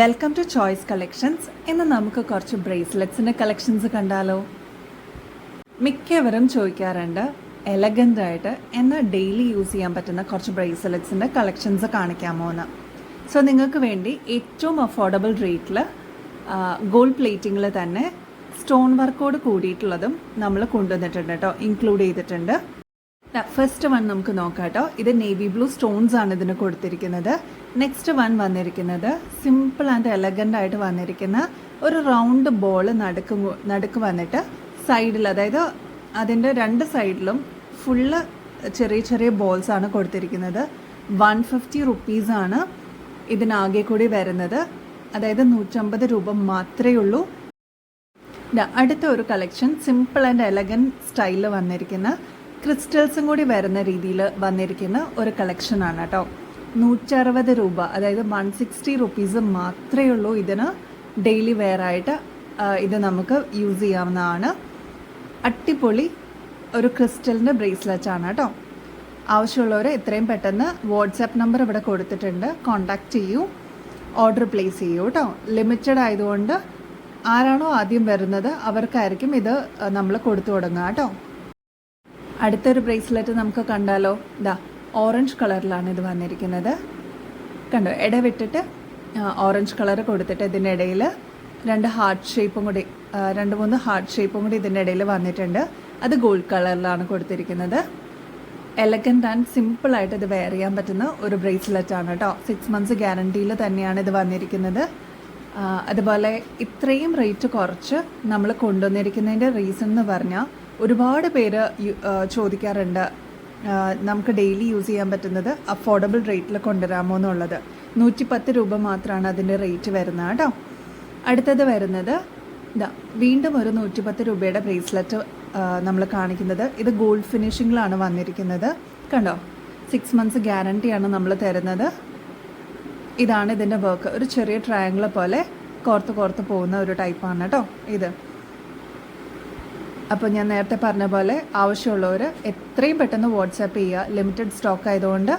Welcome to choice collections ഇന്ന് നമുക്ക് കുറച്ച് ബ്രേസ്ലെറ്റ്സിന്റെ കളക്ഷൻസ് കണ്ടാലോ. മിക്കവരും ചോദിക്കാറുണ്ട് എലഗന്റ് ആയിട്ട് എന്നാൽ ഡെയിലി യൂസ് ചെയ്യാൻ പറ്റുന്ന കുറച്ച് ബ്രേസ്ലെറ്റ്സിന്റെ കളക്ഷൻസ് കാണിക്കാമോ എന്ന്. സോ നിങ്ങൾക്ക് വേണ്ടി ഏറ്റവും അഫോർഡബിൾ റേറ്റിൽ ഗോൾഡ് പ്ലേറ്റിങ്ങിൽ തന്നെ സ്റ്റോൺ വർക്കോട് കൂടിയിട്ടുള്ളതും നമ്മൾ കൊണ്ടുവന്നിട്ടുണ്ട് കേട്ടോ. ഇൻക്ലൂഡ് ചെയ്തിട്ടുണ്ട്. ഫസ്റ്റ് വൺ നമുക്ക് നോക്കാം കേട്ടോ ഇത് നേവി ബ്ലൂ സ്റ്റോൺസ് ആണ് ഇതിന് കൊടുത്തിരിക്കുന്നത്. നെക്സ്റ്റ് വൺ വന്നിരിക്കുന്നത് സിമ്പിൾ ആൻഡ് എലഗന്റ് ആയിട്ട് വന്നിരിക്കുന്ന ഒരു റൗണ്ട് ബോൾ നടുക്ക് നടുക്ക് വന്നിട്ട് സൈഡിൽ അതായത് അതിന്റെ രണ്ട് സൈഡിലും ഫുള്ള് ചെറിയ ചെറിയ ബോൾസ് ആണ് കൊടുത്തിരിക്കുന്നത്. വൺ ഫിഫ്റ്റി റുപ്പീസാണ് ഇതിനാകെ കൂടി വരുന്നത്. അതായത് നൂറ്റമ്പത് രൂപ മാത്രമേ ഉള്ളൂ. അടുത്ത ഒരു കളക്ഷൻ സിമ്പിൾ ആൻഡ് എലഗൻ സ്റ്റൈലിൽ വന്നിരിക്കുന്ന ക്രിസ്റ്റൽസും കൂടി വരുന്ന രീതിയിൽ വന്നിരിക്കുന്ന ഒരു കളക്ഷനാണ് കേട്ടോ. നൂറ്ററുപത് രൂപ അതായത് വൺ സിക്സ്റ്റി റുപ്പീസ് മാത്രമേ ഉള്ളൂ ഇതിന് ഡെയിലി വെയർ ആയിട്ട് ഇത് നമുക്ക് യൂസ് ചെയ്യാവുന്നതാണ്. അട്ടിപ്പൊളി ഒരു ക്രിസ്റ്റലിന്റെ ബ്രേസ്ലെറ്റ് ആണ് കേട്ടോ. ആവശ്യമുള്ളവർ എത്രയും പെട്ടെന്ന് വാട്സാപ്പ് നമ്പർ ഇവിടെ കൊടുത്തിട്ടുണ്ട്. കോൺടാക്റ്റ് ചെയ്യൂ. ഓർഡർ പ്ലേസ് ചെയ്യൂ കേട്ടോ. ലിമിറ്റഡ് ആയതുകൊണ്ട് ആരാണോ ആദ്യം വരുന്നത് അവർക്കായിരിക്കും ഇത് നമ്മൾ കൊടുത്തു തുടങ്ങുക കേട്ടോ. അടുത്തൊരു ബ്രേസ്ലെറ്റ് നമുക്ക് കണ്ടാലോ? ഇതാ ഓറഞ്ച് കളറിലാണ് ഇത് വന്നിരിക്കുന്നത്. കണ്ടോ ഇടവിട്ടിട്ട് ഓറഞ്ച് കളർ കൊടുത്തിട്ട് ഇതിന്റെ ഇടയിൽ രണ്ട് ഹാർട്ട് ഷേപ്പും കൂടി രണ്ട് മൂന്ന് ഹാർട്ട് ഷേപ്പും കൂടി ഇതിന്റെ ഇടയിൽ വന്നിട്ടുണ്ട്. അത് ഗോൾഡ് കളറിലാണ് കൊടുത്തിരിക്കുന്നത്. എലഗന്റ് ആൻഡ് സിമ്പിൾ ആയിട്ട് ഇത് വെയർ ചെയ്യാൻ പറ്റുന്ന ഒരു ബ്രേസ്ലെറ്റ് ആണ് കേട്ടോ. സിക്സ് മന്ത്സ് ഗ്യാരണ്ടിയിൽ തന്നെയാണ് ഇത് വന്നിരിക്കുന്നത്. അതുപോലെ ഇത്രയും റേറ്റ് കുറച്ച് നമ്മൾ കൊണ്ടുവന്നിരിക്കുന്നതിന്റെ റീസൺ എന്ന് പറഞ്ഞാൽ ഒരുപാട് പേര് ചോദിക്കാറുണ്ട് നമുക്ക് ഡെയിലി യൂസ് ചെയ്യാൻ പറ്റുന്നത് അഫോർഡബിൾ റേറ്റിൽ കൊണ്ടുവരാമോ എന്നുള്ളത്. നൂറ്റി പത്ത് രൂപ മാത്രമാണ് അതിന്റെ റേറ്റ് വരുന്നത് കേട്ടോ. അടുത്തത് വരുന്നത് ഇതാ വീണ്ടും ഒരു നൂറ്റിപ്പത്ത് രൂപയുടെ ബ്രേസ്ലെറ്റ് നമ്മൾ കാണിക്കുന്നത്. ഇത് ഗോൾഡ് ഫിനിഷിങ്ങിലാണ് വന്നിരിക്കുന്നത്. കണ്ടോ? സിക്സ് മന്ത്സ് ഗ്യാരണ്ടിയാണ് നമ്മൾ തരുന്നത്. ഇതാണ് ഇതിന്റെ വർക്ക് ഒരു ചെറിയ ട്രയാങ്കിൾ പോലെ കോർത്ത് കോർത്ത് പോകുന്ന ഒരു ടൈപ്പാണ് കേട്ടോ ഇത്. അപ്പോൾ ഞാൻ നേരത്തെ പറഞ്ഞ പോലെ ആവശ്യമുള്ളവർ എത്രയും പെട്ടെന്ന് വാട്സാപ്പ് ചെയ്യുക ലിമിറ്റഡ് സ്റ്റോക്ക് ആയതുകൊണ്ട്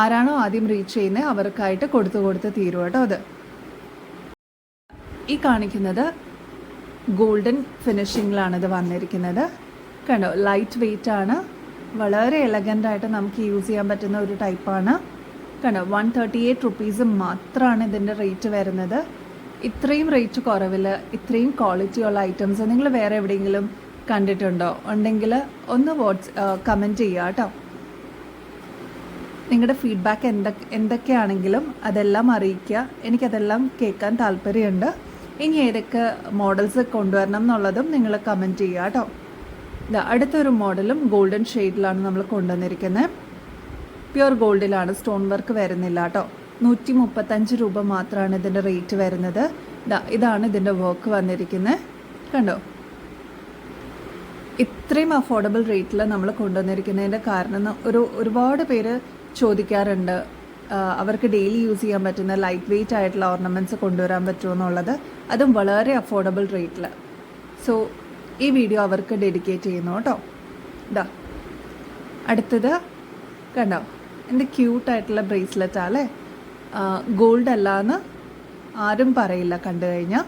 ആരാണോ ആദ്യം റീച്ച് ചെയ്യുന്നത് അവർക്കായിട്ട് കൊടുത്തു കൊടുത്ത് തീരും കേട്ടോ അത്. ഈ കാണിക്കുന്നത് ഗോൾഡൻ ഫിനിഷിങ്ങിലാണ് ഇത് വന്നിരിക്കുന്നത്. കണ്ടോ ലൈറ്റ് വെയ്റ്റ് ആണ്. വളരെ എലഗന്റ് ആയിട്ട് നമുക്ക് യൂസ് ചെയ്യാൻ പറ്റുന്ന ഒരു ടൈപ്പാണ് കണ്ടോ വൺ തേർട്ടി എയ്റ്റ് റുപ്പീസ് മാത്രമാണ് ഇതിന്റെ റേറ്റ് വരുന്നത്. ഇത്രയും റേറ്റ് കുറവിൽ ഇത്രയും ക്വാളിറ്റിയുള്ള ഐറ്റംസ് നിങ്ങൾ വേറെ എവിടെയെങ്കിലും കണ്ടിട്ടുണ്ടോ? ഉണ്ടെങ്കിൽ ഒന്ന് വാട്സ് കമന്റ് ചെയ്യുക കേട്ടോ. നിങ്ങളുടെ ഫീഡ്ബാക്ക് എന്തൊക്കെ എന്തൊക്കെയാണെങ്കിലും അതെല്ലാം അറിയിക്കുക. എനിക്കതെല്ലാം കേൾക്കാൻ താല്പര്യമുണ്ട്. ഇനി ഏതൊക്കെ മോഡൽസ് കൊണ്ടുവരണം എന്നുള്ളതും നിങ്ങൾ കമന്റ് ചെയ്യുക കേട്ടോ. അടുത്തൊരു മോഡലും ഗോൾഡൻ ഷെയ്ഡിലാണ് നമ്മൾ കൊണ്ടുവന്നിരിക്കുന്നത് പ്യുർ ഗോൾഡിലാണ് സ്റ്റോൺ വർക്ക് വരുന്നില്ല കേട്ടോ. നൂറ്റി മുപ്പത്തഞ്ച് രൂപ മാത്രമാണ് ഇതിന്റെ റേറ്റ് വരുന്നത്. ഇതാണ് ഇതിന്റെ വർക്ക് വന്നിരിക്കുന്നത് കണ്ടോ? ഇത്രയും അഫോർഡബിൾ റേറ്റിൽ നമ്മൾ കൊണ്ടുവന്നിരിക്കുന്നതിന്റെ കാരണം ഒരു ഒരുപാട് പേര് ചോദിക്കാറുണ്ട്. അവർക്ക് ഡെയിലി യൂസ് ചെയ്യാൻ പറ്റുന്ന ലൈറ്റ് വെയിറ്റ് ആയിട്ടുള്ള ഓർണമെന്റ്സ് കൊണ്ടുവരാൻ പറ്റുമോ എന്നുള്ളത്. അതും വളരെ അഫോർഡബിൾ റേറ്റിൽ സോ ഈ വീഡിയോ അവർക്ക് ഡെഡിക്കേറ്റ് ചെയ്യുന്നു കേട്ടോ. ഇതാ അടുത്തത് കണ്ടോ? എന്റെ ക്യൂട്ടായിട്ടുള്ള ബ്രേസ്ലെറ്റ് ആണല്ലേ ഗോൾഡ് അല്ല എന്ന് ആരും പറയില്ല കണ്ടു കഴിഞ്ഞാൽ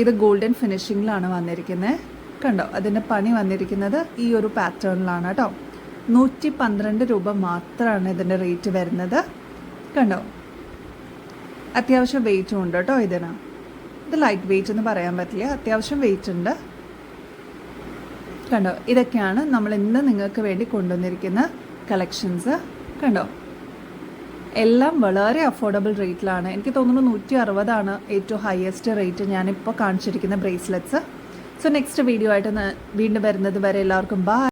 ഇത് ഗോൾഡൻ ഫിനിഷിങ്ങിലാണ് വന്നിരിക്കുന്നത് കണ്ടോ അതിന്റെ പണി വന്നിരിക്കുന്നത് ഈ ഒരു പാറ്റേണിലാണ് കേട്ടോ. നൂറ്റി പന്ത്രണ്ട് രൂപ മാത്രമാണ് ഇതിന്റെ റേറ്റ് വരുന്നത്. കണ്ടോ അത്യാവശ്യം വെയിറ്റും ഉണ്ട് കേട്ടോ ഇതിന്. ഇത് ലൈറ്റ് വെയിറ്റ് എന്ന് പറയാൻ പറ്റില്ല അത്യാവശ്യം വെയിറ്റ് ഉണ്ട്. കണ്ടോ ഇതൊക്കെയാണ് നമ്മൾ ഇന്ന് നിങ്ങൾക്ക് വേണ്ടി കൊണ്ടുവന്നിരിക്കുന്ന കളക്ഷൻസ് കണ്ടോ എല്ലാം വളരെ അഫോർഡബിൾ റേറ്റിലാണ് എനിക്ക് തോന്നുന്നു നൂറ്റി അറുപതാണ് ഏറ്റവും ഹയസ്റ്റ് റേറ്റ് ഞാനിപ്പോൾ കാണിച്ചിരിക്കുന്ന ബ്രേസ്ലെറ്റ്സ് സോ നെക്സ്റ്റ് വീഡിയോ ആയിട്ട് വീണ്ടും വരുന്നത് വരെ എല്ലാവർക്കും ബൈ